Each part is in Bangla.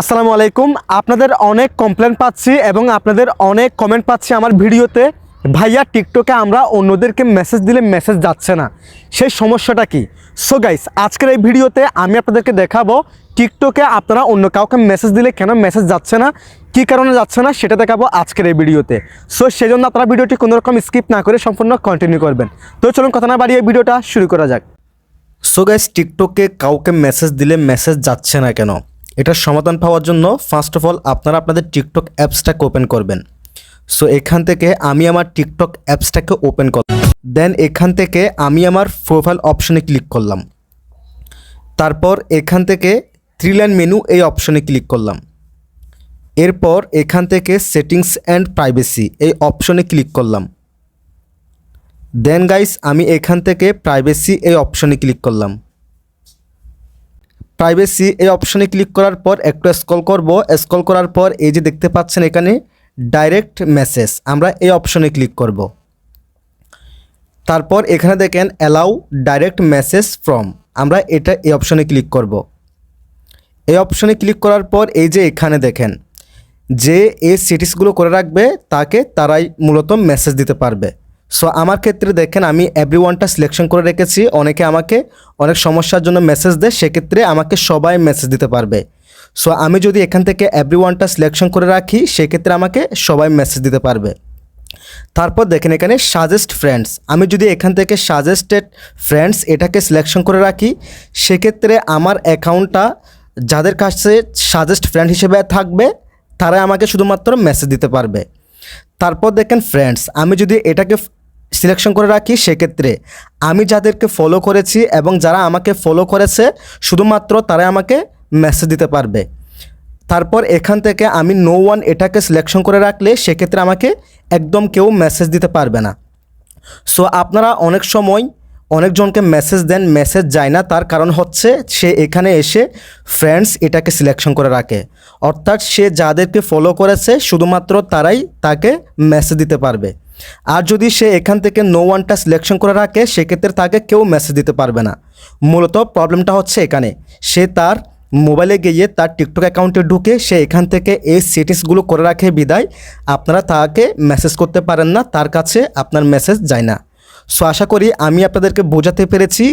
আসসালামু আলাইকুম। আপনাদের অনেক কমপ্লেন পাচ্ছি এবং আপনাদের অনেক কমেন্ট পাচ্ছি আমার ভিডিওতে। ভাইয়া, টিকটকে আমরা অন্যদেরকে মেসেজ দিলে মেসেজ যাচ্ছে না। সেই সমস্যাটা কি? সো গাইস আজকের এই ভিডিওতে আমি আপনাদেরকে দেখাবো টিকটকে আপনারা অন্য কাউকে মেসেজ দিলে কেন মেসেজ যাচ্ছে না, কী কারণে যাচ্ছে না সেটা দেখাবো আজকের এই ভিডিওতে। সো সেই জন্য আপনারা ভিডিওটি কোনো রকম স্কিপ না করে সম্পূর্ণ কন্টিনিউ করবেন। তো চলুন কথা না বাড়িয়ে ভিডিওটা শুরু করা যাক। সো গাইস টিকটকে কাউকে মেসেজ দিলে মেসেজ যাচ্ছে না কেন? এটার সমাধান পাওয়ার জন্য ফার্স্ট অফ অল আপনারা আপনাদের টিকটক অ্যাপসটাকে ওপেন করবেন। সো এখান থেকে আমি আমার টিকটক অ্যাপসটাকে ওপেন করলাম দেন এখান থেকে আমি আমার প্রোফাইল অপশনে ক্লিক করলাম। তারপর এখান থেকে থ্রি লাইন মেনু এই অপশনে ক্লিক করলাম। এরপর এখান থেকে সেটিংস অ্যান্ড প্রাইভেসি এই অপশনে ক্লিক করলাম। দেন গাইস আমি এখান থেকে প্রাইভেসি এই অপশনে ক্লিক করলাম। প্রাইভেসি এই অপশনে ক্লিক করার পর একটু স্ক্রল করব। স্ক্রল করার পর এই যে দেখতে পাচ্ছেন এখানে ডাইরেক্ট মেসেজ আমরা এই অপশনে ক্লিক করব। তারপর এখানে দেখেন অ্যালাউ ডাইরেক্ট মেসেজ ফ্রম আমরা এটা এই অপশনে ক্লিক করব। এই অপশনে ক্লিক করার পর এই যে এখানে দেখেন, যে এই সিটিসগুলো করে রাখবে, তাকে তারাই মূলত মেসেজ দিতে পারবে। সো আমার ক্ষেত্রে দেখেন, আমি এভরি ওয়ানটা সিলেকশন করে রেখেছি। অনেকে আমাকে অনেক সমস্যার জন্য মেসেজ দেয়, সেক্ষেত্রে আমাকে সবাই মেসেজ দিতে পারবে। সো আমি যদি এখান থেকে এভরি ওয়ানটা সিলেকশন করে রাখি, সেক্ষেত্রে আমাকে সবাই মেসেজ দিতে পারবে। তারপর দেখেন এখানে সাজেস্ট ফ্রেন্ডস আমি যদি এখান থেকে সাজেস্টেড ফ্রেন্ডস এটাকে সিলেকশন করে রাখি, সেক্ষেত্রে আমার অ্যাকাউন্টটা যাদের কাছে সাজেস্ট ফ্রেন্ড হিসেবে থাকবে তারা আমাকে শুধুমাত্র মেসেজ দিতে পারবে। তারপর দেখেন ফ্রেন্ডস আমি যদি এটাকে সিলেকশন করে রাখি, সেক্ষেত্রে আমি যাদেরকে ফলো করেছি এবং যারা আমাকে ফলো করেছে, শুধুমাত্র তারা আমাকে মেসেজ দিতে পারবে। তারপর এখান থেকে আমি নো ওয়ান এটাকে সিলেকশন করে রাখলে, সেক্ষেত্রে আমাকে একদম কেউ মেসেজ দিতে পারবে না। সো আপনারা অনেক সময় অনেকজনকে মেসেজ দেন মেসেজ যায় না, তার কারণ হচ্ছে সে এখানে এসে ফ্রেন্ডস এটাকে সিলেকশন করে রাখে। অর্থাৎ সে যাদেরকে ফলো করেছে, শুধুমাত্র তারাই তাকে মেসেজ দিতে পারবে। আর যদি সে এখান থেকে নো ওয়ানটা সিলেকশন করে রাখে, সেক্ষেত্রে তাকে কেউ মেসেজ দিতে পারবে না। মূলত প্রবলেমটা হচ্ছে এখানে। সে তার মোবাইলে গিয়ে তার টিকটক অ্যাকাউন্টে ঢুকে সে এখান থেকে এই সেটিংসগুলো করে রাখে বিদায়। আপনারা তাকে মেসেজ করতে পারেন না, তার কাছে আপনার মেসেজ যায় না। সো আশা করি আমি আপনাদেরকে বোঝাতে পেরেছি।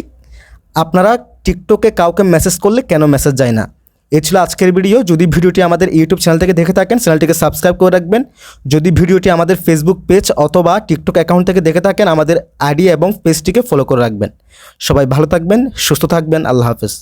আপনারা টিকটকে কাউকে মেসেজ করলে কেন মেসেজ যায় না? এ ছিল আজকের ভিডিও। যদি ভিডিওটি আমাদের ইউটিউব চ্যানেল থেকে দেখে থাকেন চ্যানেলটিকে সাবস্ক্রাইব করে রাখবেন। যদি ভিডিওটি আমাদের ফেসবুক পেজ অথবা টিকটক অ্যাকাউন্ট থেকে দেখে থাকেন, আমাদের আইডি এবং পেজটিকে ফলো করে রাখবেন। সবাই ভালো থাকবেন, সুস্থ থাকবেন, আল্লাহ হাফেজ।